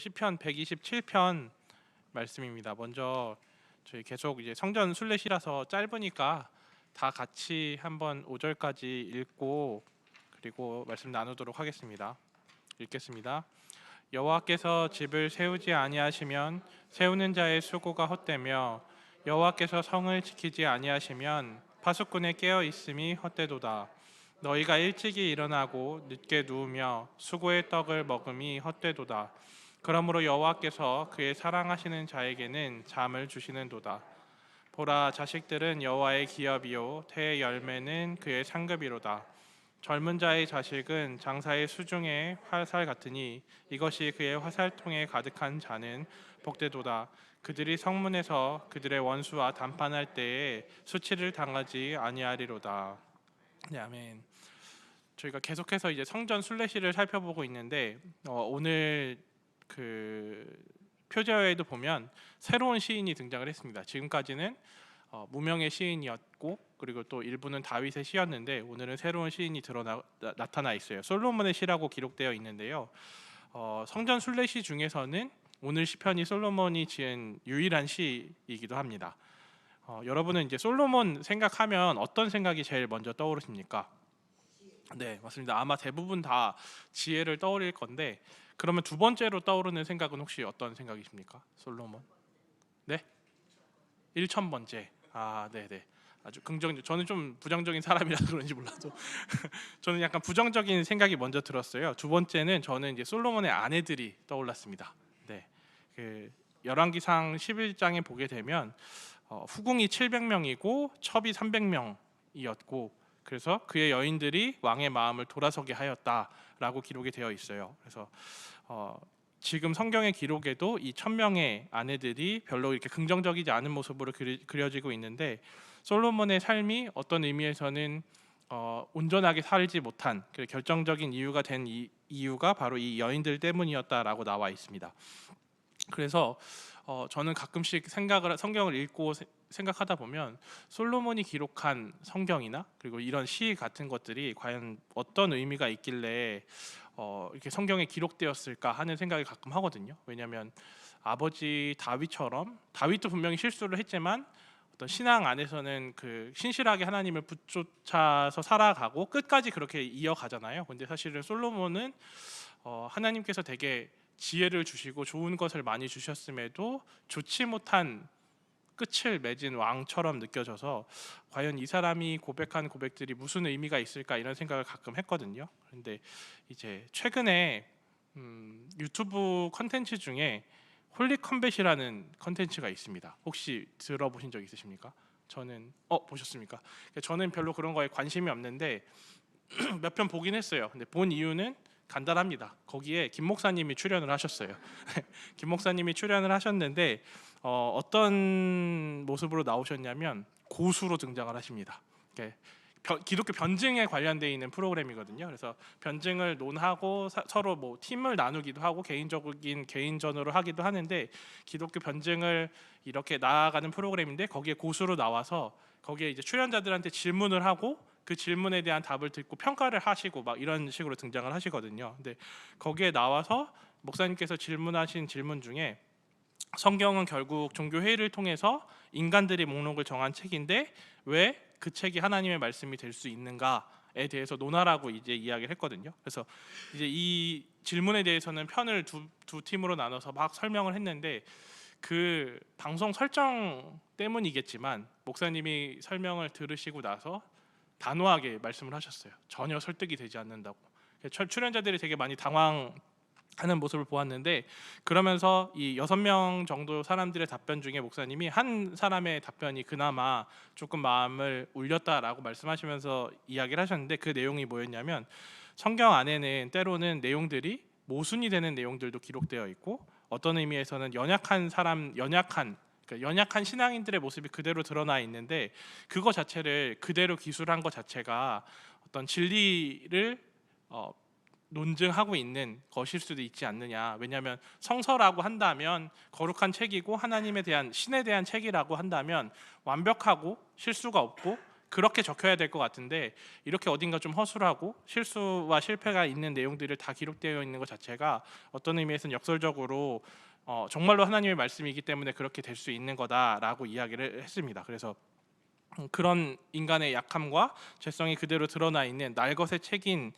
시편 127편 말씀입니다. 먼저 저희 계속 이제 성전 순례시라서 짧으니까 다 같이 한번 5절까지 읽고 그리고 말씀 나누도록 하겠습니다. 읽겠습니다. 여호와께서 집을 세우지 아니하시면 세우는 자의 수고가 헛되며 여호와께서 성을 지키지 아니하시면 파수꾼의 깨어 있음이 헛되도다. 너희가 일찍이 일어나고 늦게 누우며 수고의 떡을 먹음이 헛되도다. 그러므로 여호와께서 그의 사랑하시는 자에게는 잠을 주시는도다. 보라 자식들은 여호와의 기업이요 태의 열매는 그의 상급이로다. 젊은 자의 자식은 장사의 수중의 화살 같으니 이것이 그의 화살통에 가득한 자는 복되도다. 그들이 성문에서 그들의 원수와 담판할 때에 수치를 당하지 아니하리로다. 네, 아멘. 저희가 계속해서 이제 성전 순례시를 살펴보고 있는데 어, 오늘 그 표제어에도 보면 새로운 시인이 등장을 했습니다. 지금까지는 어, 무명의 시인이었고 그리고 또 일부는 다윗의 시였는데 오늘은 새로운 시인이 드러나 나, 나 타나 있어요. 솔로몬의 시라고 기록되어 있는데요. 어, 성전 순례시 중에서는 오늘 시편이 솔로몬이 지은 유일한 시이기도 합니다. 어, 여러분은 이제 솔로몬 생각하면 어떤 생각이 제일 먼저 떠오르십니까? 네, 맞습니다. 아마 대부분 다 지혜를 떠올릴 건데 그러면 두 번째로 떠오르는 생각은 혹시 어떤 생각이십니까? 솔로몬? 네? 1천 번째. 아, 네, 네. 아주 긍정적. 저는 좀 부정적인 사람이라서 그런지 몰라도 저는 약간 부정적인 생각이 먼저 들었어요. 두 번째는 저는 이제 솔로몬의 아내들이 떠올랐습니다. 네. 그 열왕기상 11장에 보게 되면 어, 후궁이 700명이고 첩이 300명이었고 그래서 그의 여인들이 왕의 마음을 돌아서게 하였다 라고 기록이 되어 있어요. 그래서 어, 지금 성경의 기록에도 이 천명의 아내들이 별로 이렇게 긍정적이지 않은 모습으로 그리, 그려지고 있는데 솔로몬의 삶이 어떤 의미에서는 어, 온전하게 살지 못한 그 결정적인 이유가 된 이, 이유가 바로 이 여인들 때문이었다라고 나와 있습니다. 그래서 어, 저는 가끔씩 생각을 성경을 읽고 세- 생각하다 보면 솔로몬이 기록한 성경이나 그리고 이런 시 같은 것들이 과연 어떤 의미가 있길래 어, 이렇게 성경에 기록되었을까 하는 생각을 가끔 하거든요. 왜냐하면 아버지 다윗처럼 다윗도 분명히 실수를 했지만 어떤 신앙 안에서는 그 신실하게 하나님을 붙쫓아서 살아가고 끝까지 그렇게 이어가잖아요. 근데 사실은 솔로몬은 어, 하나님께서 되게 지혜를 주시고 좋은 것을 많이 주셨음에도 좋지 못한 끝을 맺은 왕처럼 느껴져서 과연 이 사람이 고백한 고백들이 무슨 의미가 있을까 이런 생각을 가끔 했거든요. 그런데 이제 최근에 음, 유튜브 컨텐츠 중에 홀리 컴뱃이라는 컨텐츠가 있습니다. 혹시 들어보신 적 있으십니까? 저는 어 보셨습니까? 저는 별로 그런 거에 관심이 없는데 몇 편 보긴 했어요. 근데 본 이유는 간단합니다. 거기에 김 목사님이 출연을 하셨어요. 김 목사님이 출연을 하셨는데 어, 어떤 모습으로 나오셨냐면 고수로 등장을 하십니다. 이렇게 변- 기독교 변증에 관련돼 있는 프로그램이거든요. 그래서 변증을 논하고 사- 서로 뭐 팀을 나누기도 하고 개인적인 개인전으로 하기도 하는데 기독교 변증을 이렇게 나아가는 프로그램인데 거기에 고수로 나와서 거기에 이제 출연자들한테 질문을 하고 그 질문에 대한 답을 듣고 평가를 하시고 막 이런 식으로 등장을 하시거든요. 근데 거기에 나와서 목사님께서 질문하신 질문 중에 성경은 결국 종교 회의를 통해서 인간들이 목록을 정한 책인데 왜 그 책이 하나님의 말씀이 될 수 있는가에 대해서 논하라고 이제 이야기를 했거든요. 그래서 이제 이 질문에 대해서는 편을 두, 두 팀으로 나눠서 막 설명을 했는데 그 방송 설정 때문이겠지만 목사님이 설명을 들으시고 나서 단호하게 말씀을 하셨어요. 전혀 설득이 되지 않는다고. 출- 출연자들이 되게 많이 당황 하는 모습을 보았는데 그러면서 이 여섯 명 정도 사람들의 답변 중에 목사님이 한 사람의 답변이 그나마 조금 마음을 울렸다라고 말씀하시면서 이야기를 하셨는데 그 내용이 뭐였냐면 성경 안에는 때로는 내용들이 모순이 되는 내용들도 기록되어 있고 어떤 의미에서는 연약한 사람 연약한 그러니까 연약한 신앙인들의 모습이 그대로 드러나 있는데 그거 자체를 그대로 기술한 것 자체가 어떤 진리를 어, 논증하고 있는 것일 수도 있지 않느냐. 왜냐하면 성서라고 한다면 거룩한 책이고 하나님에 대한 신에 대한 책이라고 한다면 완벽하고 실수가 없고 그렇게 적혀야 될 것 같은데 이렇게 어딘가 좀 허술하고 실수와 실패가 있는 내용들을 다 기록되어 있는 것 자체가 어떤 의미에서는 역설적으로 어, 정말로 하나님의 말씀이기 때문에 그렇게 될 수 있는 거다라고 이야기를 했습니다. 그래서 음, 그런 인간의 약함과 죄성이 그대로 드러나 있는 날것의 책인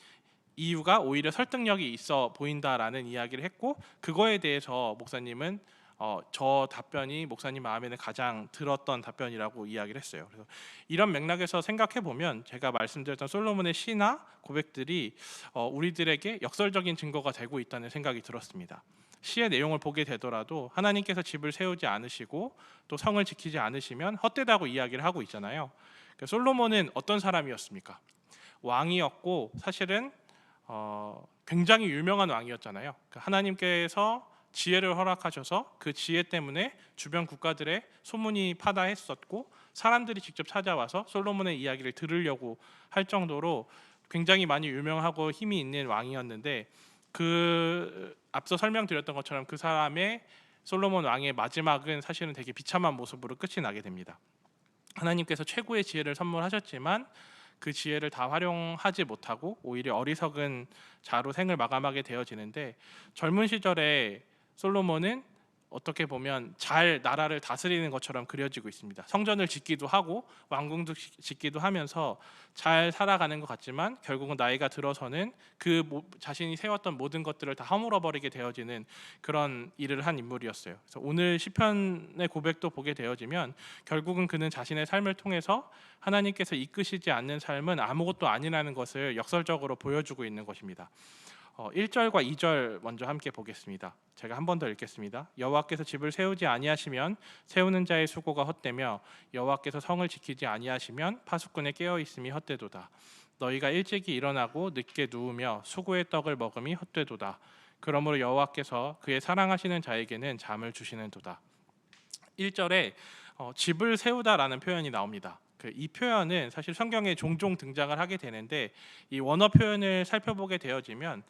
이유가 오히려 설득력이 있어 보인다라는 이야기를 했고 그거에 대해서 목사님은 어, 저 답변이 목사님 마음에는 가장 들었던 답변이라고 이야기를 했어요. 그래서 이런 맥락에서 생각해 보면 제가 말씀드렸던 솔로몬의 시나 고백들이 어, 우리들에게 역설적인 증거가 되고 있다는 생각이 들었습니다. 시의 내용을 보게 되더라도 하나님께서 집을 세우지 않으시고 또 성을 지키지 않으시면 헛되다고 이야기를 하고 있잖아요. 그러니까 솔로몬은 어떤 사람이었습니까? 왕이었고 사실은 어, 굉장히 유명한 왕이었잖아요. 그러니까 하나님께서 지혜를 허락하셔서 그 지혜 때문에 주변 국가들의 소문이 파다했었고 사람들이 직접 찾아와서 솔로몬의 이야기를 들으려고 할 정도로 굉장히 많이 유명하고 힘이 있는 왕이었는데 그 앞서 설명드렸던 것처럼 그 사람의 솔로몬 왕의 마지막은 사실은 되게 비참한 모습으로 끝이 나게 됩니다. 하나님께서 최고의 지혜를 선물하셨지만 그 지혜를 다 활용하지 못하고 오히려 어리석은 자로 생을 마감하게 되어지는데 젊은 시절에 솔로몬은 어떻게 보면 잘 나라를 다스리는 것처럼 그려지고 있습니다. 성전을 짓기도 하고 왕궁도 지- 짓기도 하면서 잘 살아가는 것 같지만 결국은 나이가 들어서는 그 모- 자신이 세웠던 모든 것들을 다 허물어 버리게 되어지는 그런 일을 한 인물이었어요. 그래서 오늘 시편의 고백도 보게 되어지면 결국은 그는 자신의 삶을 통해서 하나님께서 이끄시지 않는 삶은 아무것도 아니라는 것을 역설적으로 보여주고 있는 것입니다. 어, 1절과 2절 먼저 함께 보겠습니다. 제가 한 번 더 읽겠습니다. 여호와께서 집을 세우지 아니하시면 세우는 자의 수고가 헛되며 여호와께서 성을 지키지 아니하시면 파수꾼의 깨어 있음이 헛되도다. 너희가 일찍이 일어나고 늦게 누우며 수고의 떡을 먹음이 헛되도다. 그러므로 여호와께서 그의 사랑하시는 자에게는 잠을 주시는도다. 1절에 어, 집을 세우다라는 표현이 나옵니다. 그이 표현은 사실 성경에 종종 등장을 하게 되는데 이 원어 표현을 살펴보게 되어지면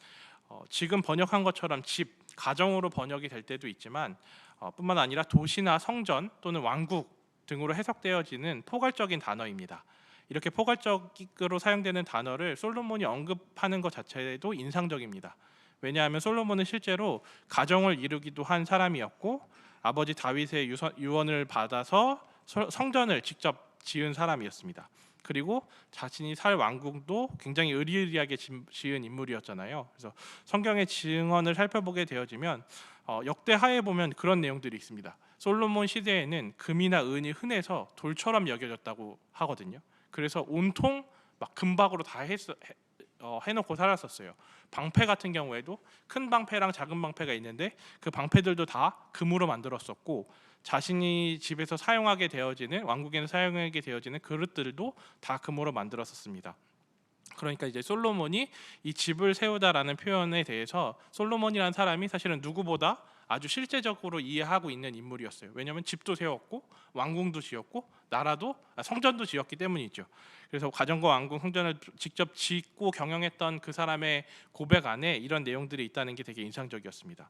어, 지금 번역한 것처럼 집 가정으로 번역이 될 때도 있지만 어, 뿐만 아니라 도시나 성전 또는 왕국 등으로 해석되어지는 포괄적인 단어입니다. 이렇게 포괄적으로 사용되는 단어를 솔로몬이 언급하는 것 자체도 인상적입니다. 왜냐하면 솔로몬은 실제로 가정을 이루기도 한 사람이었고 아버지 다윗의 유언을 받아서 서- 성전을 직접 지은 사람이었습니다. 그리고 자신이 살 왕궁도 굉장히 의리의리하게 지- 지은 인물이었잖아요. 그래서 성경의 증언을 살펴보게 되어지면 어, 역대하에 보면 그런 내용들이 있습니다. 솔로몬 시대에는 금이나 은이 흔해서 돌처럼 여겨졌다고 하거든요. 그래서 온통 막 금박으로 다 했, 해, 어, 해놓고 살았었어요. 방패 같은 경우에도 큰 방패랑 작은 방패가 있는데 그 방패들도 다 금으로 만들었었고 자신이 집에서 사용하게 되어지는 왕국에서 사용하게 되어지는 그릇들도 다 금으로 만들었었습니다. 그러니까 이제 솔로몬이 이 집을 세우다라는 표현에 대해서 솔로몬이라는 사람이 사실은 누구보다 아주 실제적으로 이해하고 있는 인물이었어요. 왜냐하면 집도 세웠고 왕궁도 지었고 나라도 아, 성전도 지었기 때문이죠. 그래서 가정과 왕궁 성전을 직접 짓고 경영했던 그 사람의 고백 안에 이런 내용들이 있다는 게 되게 인상적이었습니다.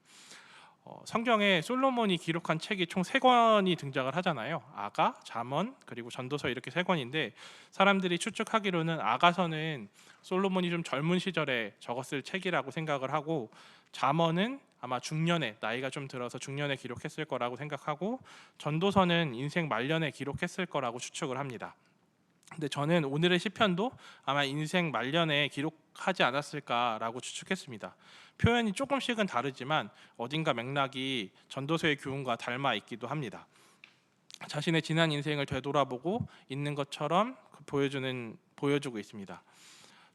어, 성경에 솔로몬이 기록한 책이 총 세 권이 등장을 하잖아요. 아가, 잠언, 그리고 전도서 이렇게 세 권인데 사람들이 추측하기로는 아가서는 솔로몬이 좀 젊은 시절에 적었을 책이라고 생각을 하고 잠언은 아마 중년에 나이가 좀 들어서 중년에 기록했을 거라고 생각하고 전도서는 인생 말년에 기록했을 거라고 추측을 합니다. 근데 저는 오늘의 시편도 아마 인생 말년에 기록하지 않았을까라고 추측했습니다. 표현이 조금씩은 다르지만 어딘가 맥락이 전도서의 교훈과 닮아 있기도 합니다. 자신의 지난 인생을 되돌아보고 있는 것처럼 그 보여주는 보여주고 있습니다.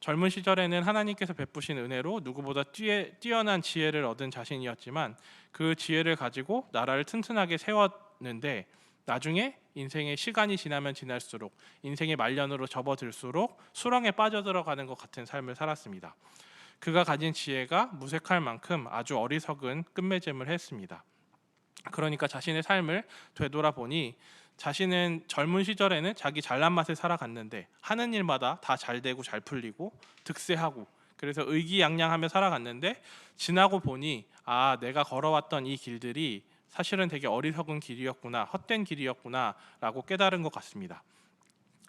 젊은 시절에는 하나님께서 베푸신 은혜로 누구보다 뛰에, 뛰어난 지혜를 얻은 자신이었지만 그 지혜를 가지고 나라를 튼튼하게 세웠는데 나중에 인생의 시간이 지나면 지날수록 인생의 말년으로 접어들수록 수렁에 빠져들어가는 것 같은 삶을 살았습니다. 그가 가진 지혜가 무색할 만큼 아주 어리석은 끝맺음을 했습니다. 그러니까 자신의 삶을 되돌아보니 자신은 젊은 시절에는 자기 잘난 맛에 살아갔는데 하는 일마다 다 잘 되고 잘 풀리고 득세하고 그래서 의기양양하며 살아갔는데 지나고 보니 아 내가 걸어왔던 이 길들이 사실은 되게 어리석은 길이었구나 헛된 길이었구나라고 깨달은 것 같습니다.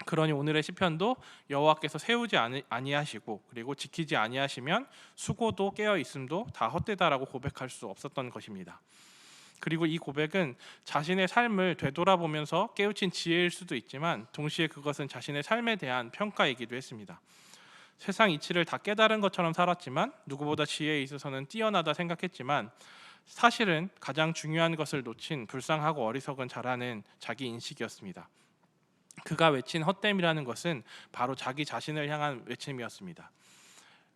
그러니 오늘의 시편도 여호와께서 세우지 아니- 아니하시고 그리고 지키지 아니하시면 수고도 깨어 있음도 다 헛되다라고 고백할 수 없었던 것입니다. 그리고 이 고백은 자신의 삶을 되돌아보면서 깨우친 지혜일 수도 있지만 동시에 그것은 자신의 삶에 대한 평가이기도 했습니다. 세상 이치를 다 깨달은 것처럼 살았지만 누구보다 지혜에 있어서는 뛰어나다 생각했지만 사실은 가장 중요한 것을 놓친 불쌍하고 어리석은 자라는 자기 인식이었습니다. 그가 외친 헛됨이라는 것은 바로 자기 자신을 향한 외침이었습니다.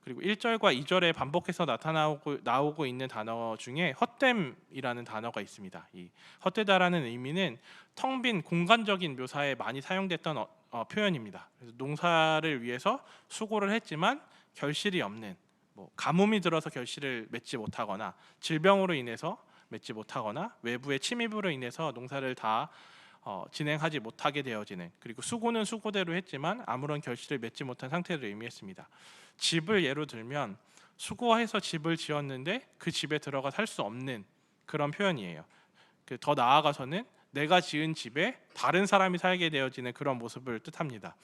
그리고 1절과 2절에 반복해서 나타나고 나오고 있는 단어 중에 헛됨이라는 단어가 있습니다. 이 헛되다라는 의미는 텅 빈 공간적인 묘사에 많이 사용됐던 어, 어, 표현입니다. 그래서 농사를 위해서 수고를 했지만 결실이 없는 뭐 가뭄이 들어서 결실을 맺지 못하거나 질병으로 인해서 맺지 못하거나 외부의 침입으로 인해서 농사를 다 어, 진행하지 못하게 되어지는 그리고 수고는 수고대로 했지만 아무런 결실을 맺지 못한 상태를 의미했습니다. 집을 예로 들면 수고해서 집을 지었는데 그 집에 들어가 살 수 없는 그런 표현이에요. 그 더 나아가서는 내가 지은 집에 다른 사람이 살게 되어지는 그런 모습을 뜻합니다.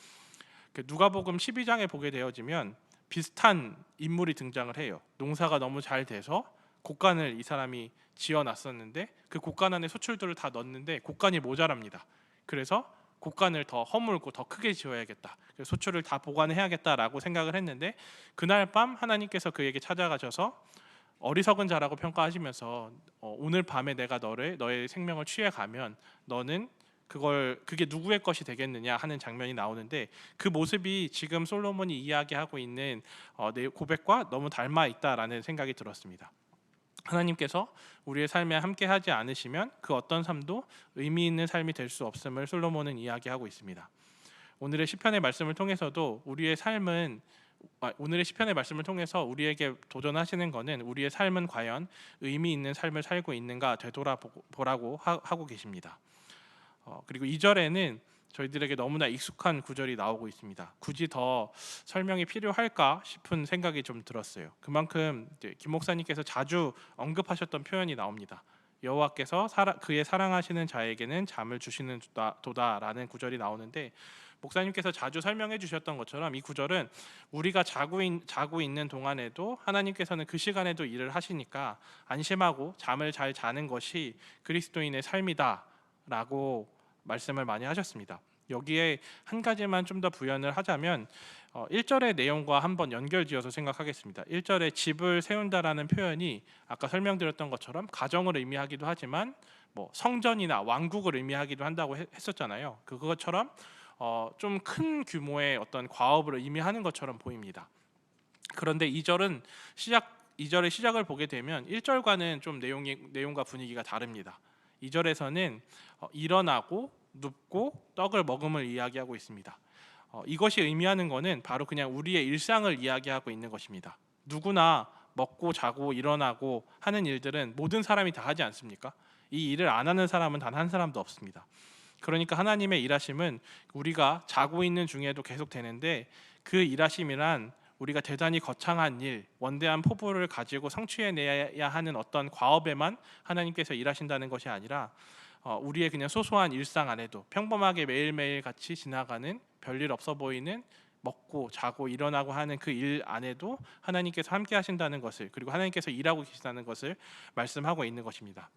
그 누가복음 12장에 보게 되어지면 비슷한 인물이 등장을 해요. 농사가 너무 잘 돼서 곡간을 이 사람이 지어놨었는데 그 곡간 안에 소출들을 다 넣었는데 곡간이 모자랍니다. 그래서 곡간을 더 허물고 더 크게 지어야겠다. 소출을 다 보관해야겠다라고 생각을 했는데 그날 밤 하나님께서 그에게 찾아가셔서 어리석은 자라고 평가하시면서 어, 오늘 밤에 내가 너를 너의 생명을 취해 가면 너는 그걸 그게 누구의 것이 되겠느냐 하는 장면이 나오는데 그 모습이 지금 솔로몬이 이야기하고 있는 어, 내 고백과 너무 닮아 있다라는 생각이 들었습니다. 하나님께서 우리의 삶에 함께 하지 않으시면 그 어떤 삶도 의미 있는 삶이 될 수 없음을 솔로몬은 이야기하고 있습니다. 오늘의 시편의 말씀을 통해서도 우리의 삶은 아, 오늘의 시편의 말씀을 통해서 우리에게 도전하시는 것은 우리의 삶은 과연 의미 있는 삶을 살고 있는가 되돌아보라고 하- 하고 계십니다. 어, 그리고 2절에는 저희들에게 너무나 익숙한 구절이 나오고 있습니다. 굳이 더 설명이 필요할까 싶은 생각이 좀 들었어요. 그만큼 김 목사님께서 자주 언급하셨던 표현이 나옵니다. 여호와께서 그의 사랑하시는 자에게는 잠을 주시는 도다, 도다라는 구절이 나오는데 목사님께서 자주 설명해 주셨던 것처럼 이 구절은 우리가 자고, 있, 자고 있는 동안에도 하나님께서는 그 시간에도 일을 하시니까 안심하고 잠을 잘 자는 것이 그리스도인의 삶이다라고 말씀을 많이 하셨습니다. 여기에 한 가지만 좀 더 부연을 하자면 어, 1절의 내용과 한번 연결지어서 생각하겠습니다. 1절에 집을 세운다라는 표현이 아까 설명드렸던 것처럼 가정을 의미하기도 하지만 뭐 성전이나 왕국을 의미하기도 한다고 했- 했었잖아요. 그것처럼 어, 좀 큰 규모의 어떤 과업을 의미하는 것처럼 보입니다. 그런데 2절은 시작 2절의 시작을 보게 되면 1절과는 좀 내용이 내용과 분위기가 다릅니다. 2절에서는 어, 일어나고 눕고 떡을 먹음을 이야기하고 있습니다. 어, 이것이 의미하는 것은 바로 그냥 우리의 일상을 이야기하고 있는 것입니다. 누구나 먹고 자고 일어나고 하는 일들은 모든 사람이 다 하지 않습니까? 이 일을 안 하는 사람은 단 한 사람도 없습니다. 그러니까 하나님의 일하심은 우리가 자고 있는 중에도 계속 되는데 그 일하심이란 우리가 대단히 거창한 일, 원대한 포부를 가지고 성취해내야 하는 어떤 과업에만 하나님께서 일하신다는 것이 아니라 어, 우리의 그냥 소소한 일상 안에도 평범하게 매일매일 같이 지나가는 별일 없어 보이는 먹고 자고 일어나고 하는 그 일 안에도 하나님께서 함께 하신다는 것을 그리고 하나님께서 일하고 계시다는 것을 말씀하고 있는 것입니다.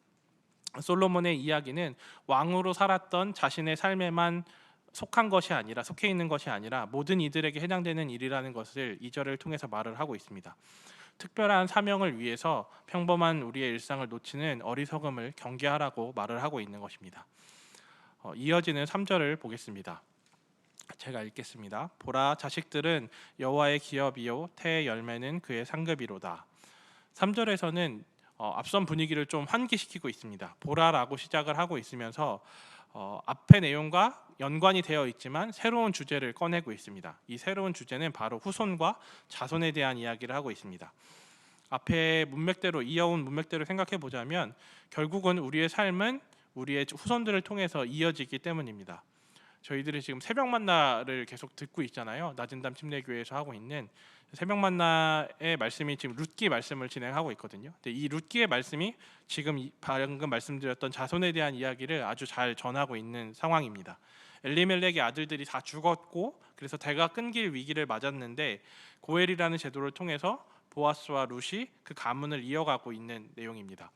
솔로몬의 이야기는 왕으로 살았던 자신의 삶에만 속한 것이 아니라 속해 있는 것이 아니라 모든 이들에게 해당되는 일이라는 것을 이 절을 통해서 말을 하고 있습니다. 특별한 사명을 위해서 평범한 우리의 일상을 놓치는 어리석음을 경계하라고 말을 하고 있는 것입니다. 어, 이어지는 3절을 보겠습니다. 제가 읽겠습니다. 보라 자식들은 여호와의 기업이요 태의 열매는 그의 상급이로다. 3절에서는 어, 앞선 분위기를 좀 환기시키고 있습니다. 보라라고 시작을 하고 있으면서 어, 앞의 내용과 연관이 되어 있지만 새로운 주제를 꺼내고 있습니다. 이 새로운 주제는 바로 후손과 자손에 대한 이야기를 하고 있습니다. 앞에 문맥대로 이어온 문맥대로 생각해 보자면 결국은 우리의 삶은 우리의 후손들을 통해서 이어지기 때문입니다. 저희들이 지금 새벽 만나를 계속 듣고 있잖아요. 낮은 담 침례교회에서 하고 있는 새벽 만나의 말씀이 지금 룻기 말씀을 진행하고 있거든요. 근데 이 룻기의 말씀이 지금 이- 방금 말씀드렸던 자손에 대한 이야기를 아주 잘 전하고 있는 상황입니다. 엘리멜렉의 아들들이 다 죽었고 그래서 대가 끊길 위기를 맞았는데 고엘이라는 제도를 통해서 보아스와 룻이 그 가문을 이어가고 있는 내용입니다.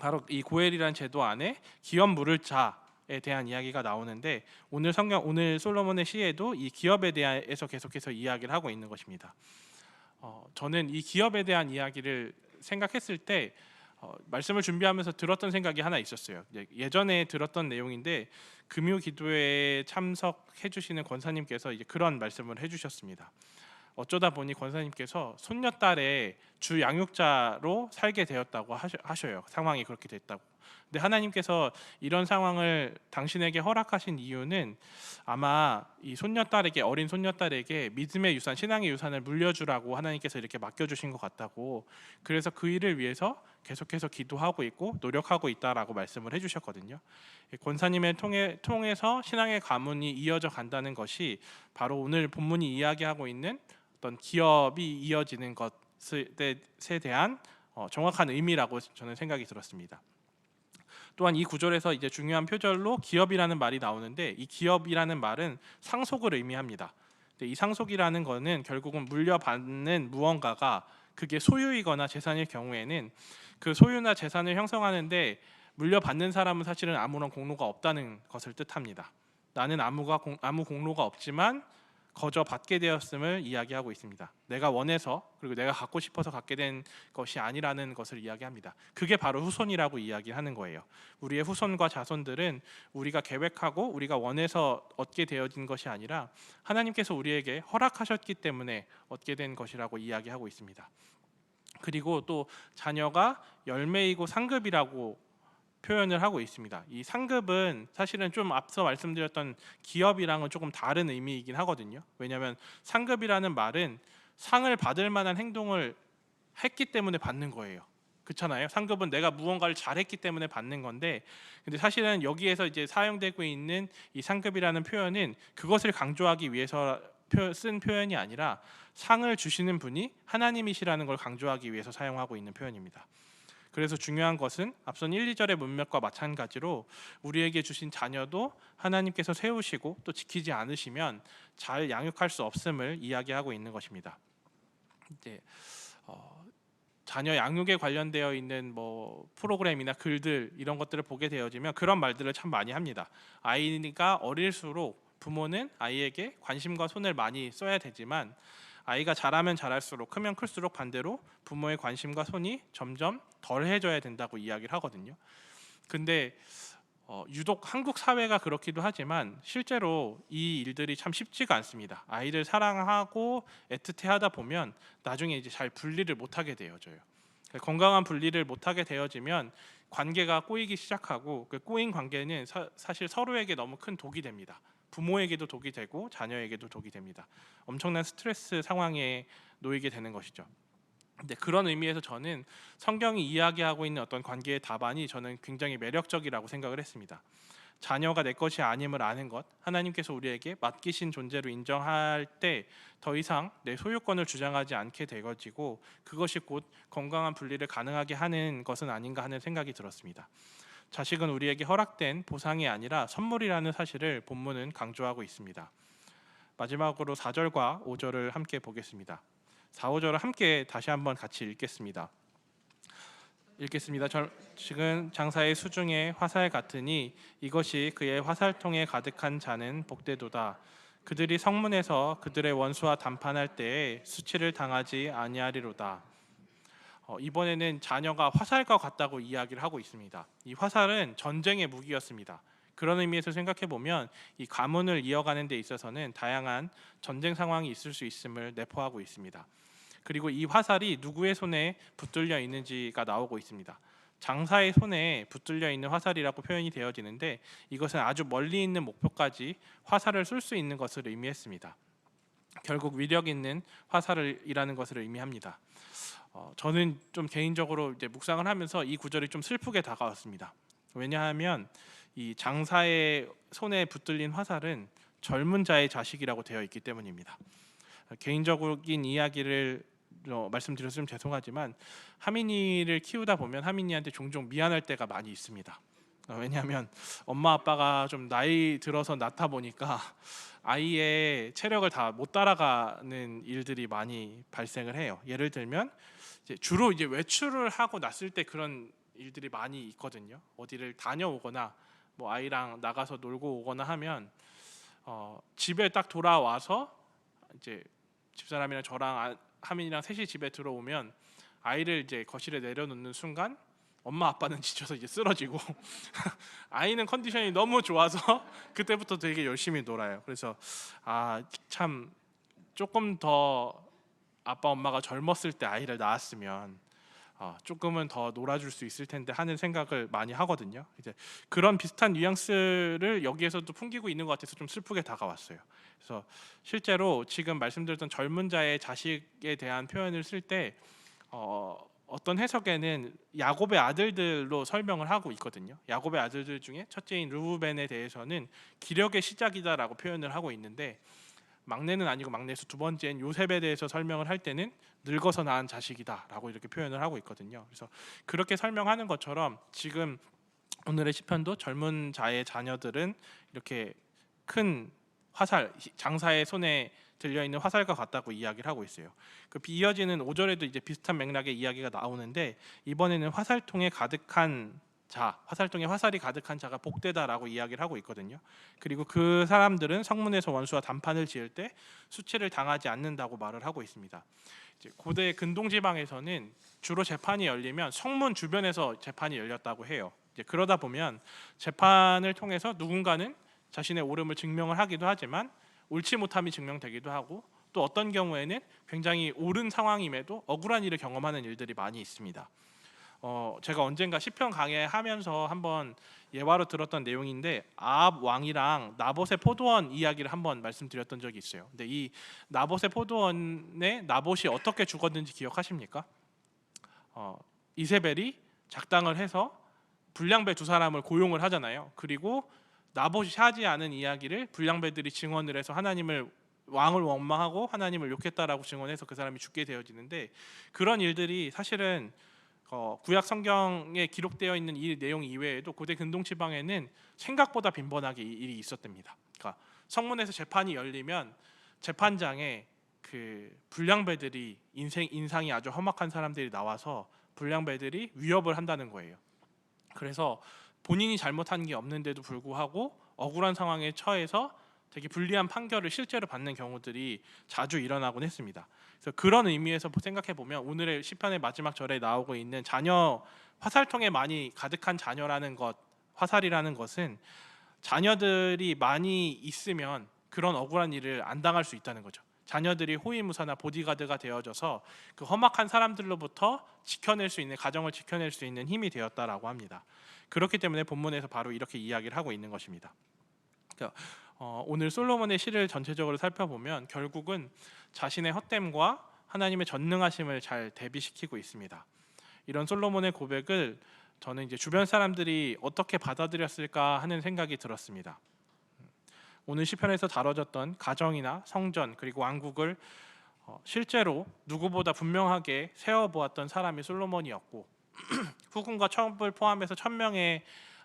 바로 이 고엘이라는 제도 안에 기업 물을 자에 대한 이야기가 나오는데 오늘 성경 오늘 솔로몬의 시에도 이 기업에 대해서 계속해서 이야기를 하고 있는 것입니다. 어, 저는 이 기업에 대한 이야기를 생각했을 때 어, 말씀을 준비하면서 들었던 생각이 하나 있었어요. 이제 예전에 들었던 내용인데 금요 기도회에 참석해 주시는 권사님께서 이제 그런 말씀을 해 주셨습니다. 어쩌다 보니 권사님께서 손녀딸의 주 양육자로 살게 되었다고 하셔, 하셔요. 상황이 그렇게 됐다고. 근데 하나님께서 이런 상황을 당신에게 허락하신 이유는 아마 이 손녀딸에게 어린 손녀딸에게 믿음의 유산, 신앙의 유산을 물려주라고 하나님께서 이렇게 맡겨주신 것 같다고. 그래서 그 일을 위해서 계속해서 기도하고 있고 노력하고 있다라고 말씀을 해주셨거든요. 이 권사님을 통해 통해서 신앙의 가문이 이어져 간다는 것이 바로 오늘 본문이 이야기하고 있는 어떤 기업이 이어지는 것에 대한 어, 정확한 의미라고 저는 생각이 들었습니다. 또한 이 구절에서 이제 중요한 표절로 기업이라는 말이 나오는데 이 기업이라는 말은 상속을 의미합니다. 이 상속이라는 거는 결국은 물려받는 무언가가 그게 소유이거나 재산일 경우에는 그 소유나 재산을 형성하는데 물려받는 사람은 사실은 아무런 공로가 없다는 것을 뜻합니다. 나는 아무가 공, 아무 공로가 없지만 거저 받게 되었음을 이야기하고 있습니다. 내가 원해서 그리고 내가 갖고 싶어서 갖게 된 것이 아니라는 것을 이야기합니다. 그게 바로 후손이라고 이야기하는 거예요. 우리의 후손과 자손들은 우리가 계획하고 우리가 원해서 얻게 되어진 것이 아니라 하나님께서 우리에게 허락하셨기 때문에 얻게 된 것이라고 이야기하고 있습니다. 그리고 또 자녀가 열매이고 상급이라고 표현을 하고 있습니다. 이 상급은 사실은 좀 앞서 말씀드렸던 기업이랑은 조금 다른 의미이긴 하거든요. 왜냐하면 상급이라는 말은 상을 받을 만한 행동을 했기 때문에 받는 거예요. 그렇잖아요. 상급은 내가 무언가를 잘했기 때문에 받는 건데, 근데 사실은 여기에서 이제 사용되고 있는 이 상급이라는 표현은 그것을 강조하기 위해서 표- 쓴 표현이 아니라 상을 주시는 분이 하나님이시라는 걸 강조하기 위해서 사용하고 있는 표현입니다. 그래서 중요한 것은 앞선 1, 2절의 문맥과 마찬가지로 우리에게 주신 자녀도 하나님께서 세우시고 또 지키지 않으시면 잘 양육할 수 없음을 이야기하고 있는 것입니다. 이제 어, 자녀 양육에 관련되어 있는 뭐 프로그램이나 글들 이런 것들을 보게 되어지면 그런 말들을 참 많이 합니다. 아이가 어릴수록 부모는 아이에게 관심과 손을 많이 써야 되지만 아이가 자라면 자랄수록 크면 클수록 반대로 부모의 관심과 손이 점점 덜해져야 된다고 이야기를 하거든요. 근데 어, 유독 한국 사회가 그렇기도 하지만 실제로 이 일들이 참 쉽지가 않습니다. 아이를 사랑하고 애틋해하다 보면 나중에 이제 잘 분리를 못하게 되어져요. 건강한 분리를 못하게 되어지면 관계가 꼬이기 시작하고 그 꼬인 관계는 사, 사실 서로에게 너무 큰 독이 됩니다. 부모에게도 독이 되고 자녀에게도 독이 됩니다. 엄청난 스트레스 상황에 놓이게 되는 것이죠. 근데 그런 의미에서 저는 성경이 이야기하고 있는 어떤 관계의 답안이 저는 굉장히 매력적이라고 생각을 했습니다. 자녀가 내 것이 아님을 아는 것, 하나님께서 우리에게 맡기신 존재로 인정할 때 더 이상 내 소유권을 주장하지 않게 되어지고 그것이 곧 건강한 분리를 가능하게 하는 것은 아닌가 하는 생각이 들었습니다. 자식은 우리에게 허락된 보상이 아니라 선물이라는 사실을 본문은 강조하고 있습니다. 마지막으로 4절과 5절을 함께 보겠습니다. 4, 5절을 함께 다시 한번 같이 읽겠습니다. 읽겠습니다. 지금 장사의 수중에 화살 같으니 이것이 그의 화살통에 가득한 자는 복되도다. 그들이 성문에서 그들의 원수와 담판할 때에 수치를 당하지 아니하리로다. 어, 이번에는 자녀가 화살과 같다고 이야기를 하고 있습니다. 이 화살은 전쟁의 무기였습니다. 그런 의미에서 생각해 보면 이 가문을 이어가는 데 있어서는 다양한 전쟁 상황이 있을 수 있음을 내포하고 있습니다. 그리고 이 화살이 누구의 손에 붙들려 있는지가 나오고 있습니다. 장사의 손에 붙들려 있는 화살이라고 표현이 되어지는데 이것은 아주 멀리 있는 목표까지 화살을 쏠 수 있는 것을 의미했습니다. 결국 위력 있는 화살이라는 것을 의미합니다. 어, 저는 좀 개인적으로 이제 묵상을 하면서 이 구절이 좀 슬프게 다가왔습니다. 왜냐하면 이 장사의 손에 붙들린 화살은 젊은 자의 자식이라고 되어 있기 때문입니다. 개인적인 이야기를 어, 말씀드렸으면 죄송하지만 하민이를 키우다 보면 하민이한테 종종 미안할 때가 많이 있습니다. 어, 왜냐하면 엄마 아빠가 좀 나이 들어서 낳다 보니까 아이의 체력을 다 못 따라가는 일들이 많이 발생을 해요. 예를 들면 이제 주로 이제 외출을 하고 났을 때 그런 일들이 많이 있거든요. 어디를 다녀오거나 뭐 아이랑 나가서 놀고 오거나 하면 어, 집에 딱 돌아와서 이제 집사람이랑 저랑 아, 하민이랑 셋이 집에 들어오면 아이를 이제 거실에 내려놓는 순간 엄마 아빠는 지쳐서 이제 쓰러지고 아이는 컨디션이 너무 좋아서 그때부터 되게 열심히 놀아요. 그래서 아 참 조금 더 아빠 엄마가 젊었을 때 아이를 낳았으면 어, 조금은 더 놀아줄 수 있을 텐데 하는 생각을 많이 하거든요. 이제 그런 비슷한 뉘앙스를 여기에서도 풍기고 있는 것 같아서 좀 슬프게 다가왔어요. 그래서 실제로 지금 말씀드렸던 젊은 자의 자식에 대한 표현을 쓸때 어, 어떤 해석에는 야곱의 아들들로 설명을 하고 있거든요. 야곱의 아들들 중에 첫째인 르우벤에 대해서는 기력의 시작이다라고 표현을 하고 있는데 막내는 아니고 막내에서 두 번째인 요셉에 대해서 설명을 할 때는 늙어서 낳은 자식이다라고 이렇게 표현을 하고 있거든요. 그래서 그렇게 설명하는 것처럼 지금 오늘의 시편도 젊은 자의 자녀들은 이렇게 큰 화살 장사의 손에 들려 있는 화살과 같다고 이야기를 하고 있어요. 그 이어지는 5절에도 이제 비슷한 맥락의 이야기가 나오는데 이번에는 화살통에 가득한 자, 화살통에 화살이 가득한 자가 복되다라고 이야기를 하고 있거든요. 그리고 그 사람들은 성문에서 원수와 단판을 지을 때 수치를 당하지 않는다고 말을 하고 있습니다. 고대 근동 지방에서는 주로 재판이 열리면 성문 주변에서 재판이 열렸다고 해요. 그러다 보면 재판을 통해서 누군가는 자신의 옳음을 증명을 하기도 하지만 옳지 못함이 증명되기도 하고 또 어떤 경우에는 굉장히 옳은 상황임에도 억울한 일을 경험하는 일들이 많이 있습니다. 어, 제가 언젠가 시편 강의하면서 한번 예화로 들었던 내용인데 아합 왕이랑 나봇의 포도원 이야기를 한번 말씀드렸던 적이 있어요. 근데 이 나봇의 포도원에 나봇이 어떻게 죽었는지 기억하십니까? 어, 이세벨이 작당을 해서 불량배 두 사람을 고용을 하잖아요. 그리고 나봇이 하지 않은 이야기를 불량배들이 증언을 해서 하나님을 왕을 원망하고 하나님을 욕했다라고 증언해서 그 사람이 죽게 되어지는데 그런 일들이 사실은 어, 구약 성경에 기록되어 있는 이 내용 이외에도 고대 근동 지방에는 생각보다 빈번하게 이 일이 있었답니다. 그러니까 성문에서 재판이 열리면 재판장에 그 불량배들이 인생 인상이 아주 험악한 사람들이 나와서 불량배들이 위협을 한다는 거예요. 그래서 본인이 잘못한 게 없는데도 불구하고 억울한 상황에 처해서 되게 불리한 판결을 실제로 받는 경우들이 자주 일어나곤 했습니다. 그래서 그런 의미에서 생각해 보면 오늘의 시편의 마지막 절에 나오고 있는 자녀 화살통에 많이 가득한 자녀라는 것, 화살이라는 것은 자녀들이 많이 있으면 그런 억울한 일을 안 당할 수 있다는 거죠. 자녀들이 호위무사나 보디가드가 되어져서 그 험악한 사람들로부터 지켜낼 수 있는 가정을 지켜낼 수 있는 힘이 되었다라고 합니다. 그렇기 때문에 본문에서 바로 이렇게 이야기를 하고 있는 것입니다. 그러니까 어, 오늘 솔로몬의 시를 전체적으로 살펴보면 결국은 자신의 헛됨과 하나님의 전능하심을 잘 대비시키고 있습니다. 이런 솔로몬의 고백을 저는 이제 주변 사람들이 어떻게 받아들였을까 하는 생각이 들었습니다. 오늘 시편에서 다뤄졌던 가정이나 성전 그리고 왕국을 어, 실제로 누구보다 분명하게 세워 보았던 사람이 솔로몬이었고 후궁과 첩을 포함해서 천 명의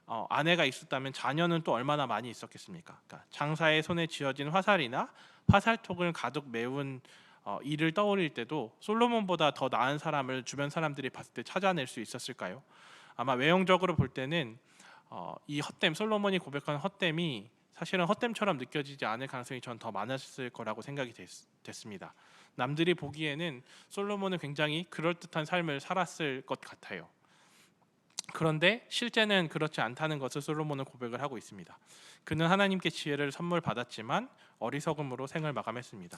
어, 아내가 있었다면 자녀는 또 얼마나 많이 있었겠습니까? 그러니까 장사의 손에 쥐어진 화살이나 화살톡을 가득 메운 어, 일을 떠올릴 때도 솔로몬보다 더 나은 사람을 주변 사람들이 봤을 때 찾아낼 수 있었을까요? 아마 외형적으로 볼 때는 어, 이 헛됨 솔로몬이 고백한 헛됨이 사실은 헛됨처럼 느껴지지 않을 가능성이 전 더 많았을 거라고 생각이 됐, 됐습니다. 남들이 보기에는 솔로몬은 굉장히 그럴듯한 삶을 살았을 것 같아요. 그런데 실제는 그렇지 않다는 것을 솔로몬은 고백을 하고 있습니다. 그는 하나님께 지혜를 선물 받았지만 어리석음으로 생을 마감했습니다.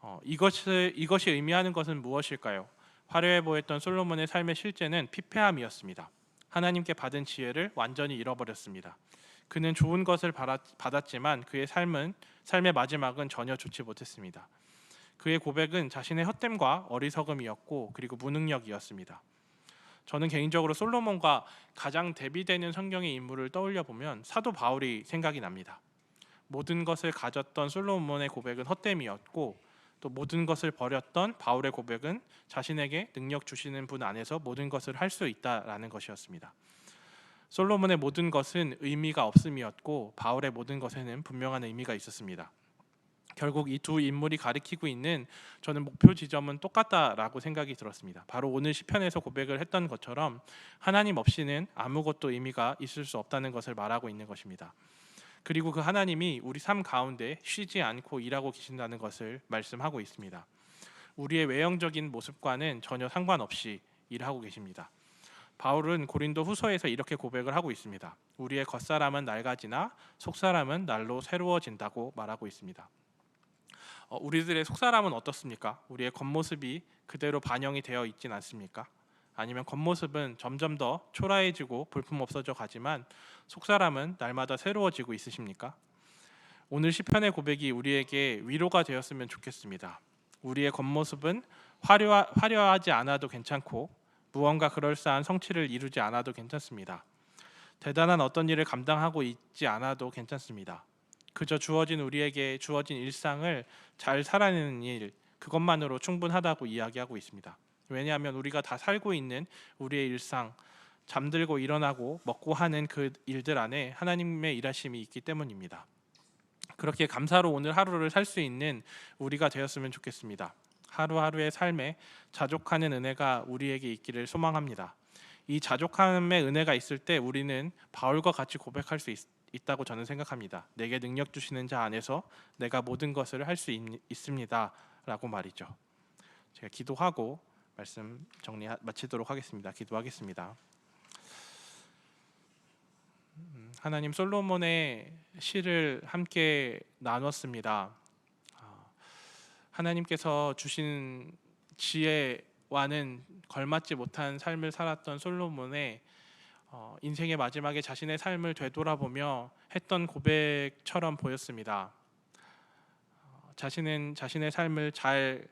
어, 이것이 이것이 의미하는 것은 무엇일까요? 화려해 보였던 솔로몬의 삶의 실제는 피폐함이었습니다. 하나님께 받은 지혜를 완전히 잃어버렸습니다. 그는 좋은 것을 받았지만 그의 삶은 삶의 마지막은 전혀 좋지 못했습니다. 그의 고백은 자신의 헛됨과 어리석음이었고 그리고 무능력이었습니다. 저는 개인적으로 솔로몬과 가장 대비되는 성경의 인물을 떠올려 보면 사도 바울이 생각이 납니다. 모든 것을 가졌던 솔로몬의 고백은 헛됨이었고 또 모든 것을 버렸던 바울의 고백은 자신에게 능력 주시는 분 안에서 모든 것을 할 수 있다라는 것이었습니다. 솔로몬의 모든 것은 의미가 없음이었고 바울의 모든 것에는 분명한 의미가 있었습니다. 결국 이 두 인물이 가리키고 있는 저는 목표 지점은 똑같다라고 생각이 들었습니다. 바로 오늘 시편에서 고백을 했던 것처럼 하나님 없이는 아무것도 의미가 있을 수 없다는 것을 말하고 있는 것입니다. 그리고 그 하나님이 우리 삶 가운데 쉬지 않고 일하고 계신다는 것을 말씀하고 있습니다. 우리의 외형적인 모습과는 전혀 상관없이 일하고 계십니다. 바울은 고린도 후서에서 이렇게 고백을 하고 있습니다. 우리의 겉사람은 낡아지나 속사람은 날로 새로워진다고 말하고 있습니다. 어, 우리들의 속사람은 어떻습니까? 우리의 겉모습이 그대로 반영이 되어 있진 않습니까? 아니면 겉모습은 점점 더 초라해지고 볼품 없어져 가지만 속사람은 날마다 새로워지고 있으십니까? 오늘 시편의 고백이 우리에게 위로가 되었으면 좋겠습니다. 우리의 겉모습은 화려하, 화려하지 않아도 괜찮고 무언가 그럴싸한 성취를 이루지 않아도 괜찮습니다. 대단한 어떤 일을 감당하고 있지 않아도 괜찮습니다. 그저 주어진 우리에게 주어진 일상을 잘 살아내는 일 그것만으로 충분하다고 이야기하고 있습니다. 왜냐하면 우리가 다 살고 있는 우리의 일상 잠들고 일어나고 먹고 하는 그 일들 안에 하나님의 일하심이 있기 때문입니다. 그렇게 감사로 오늘 하루를 살 수 있는 우리가 되었으면 좋겠습니다. 하루하루의 삶에 자족하는 은혜가 우리에게 있기를 소망합니다. 이 자족함의 은혜가 있을 때 우리는 바울과 같이 고백할 수 있, 있다고 저는 생각합니다. 내게 능력 주시는 자 안에서 내가 모든 것을 할 수 있습니다라고 말이죠. 제가 기도하고 말씀 정리 마치도록 하겠습니다. 기도하겠습니다. 음, 하나님 솔로몬의 시를 함께 나눴습니다. 아, 하나님께서 주신 지혜와는 걸맞지 못한 삶을 살았던 솔로몬의 어, 인생의 마지막에 자신의 삶을 되돌아보며 했던 고백처럼 보였습니다. 어, 자신은 자신의 삶을 잘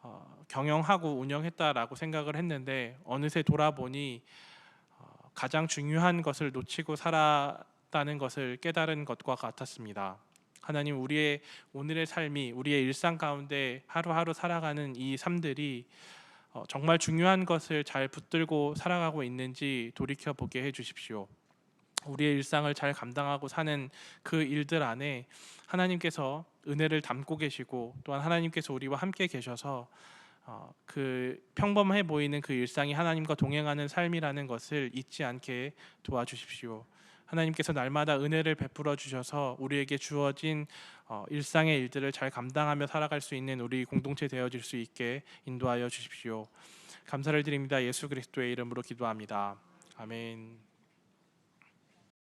어, 경영하고 운영했다라고 생각을 했는데 어느새 돌아보니 어, 가장 중요한 것을 놓치고 살았다는 것을 깨달은 것과 같았습니다. 하나님 우리의 오늘의 삶이 우리의 일상 가운데 하루하루 살아가는 이 삶들이 어, 정말 중요한 것을 잘 붙들고 살아가고 있는지 돌이켜 보게 해 주십시오. 우리의 일상을 잘 감당하고 사는 그 일들 안에 하나님께서 은혜를 담고 계시고 또한 하나님께서 우리와 함께 계셔서 어, 그 평범해 보이는 그 일상이 하나님과 동행하는 삶이라는 것을 잊지 않게 도와주십시오. 하나님께서 날마다 은혜를 베풀어 주셔서 우리에게 주어진 어, 일상의 일들을 잘 감당하며 살아갈 수 있는 우리 공동체 되어질 수 있게 인도하여 주십시오. 감사를 드립니다. 예수 그리스도의 이름으로 기도합니다. 아멘.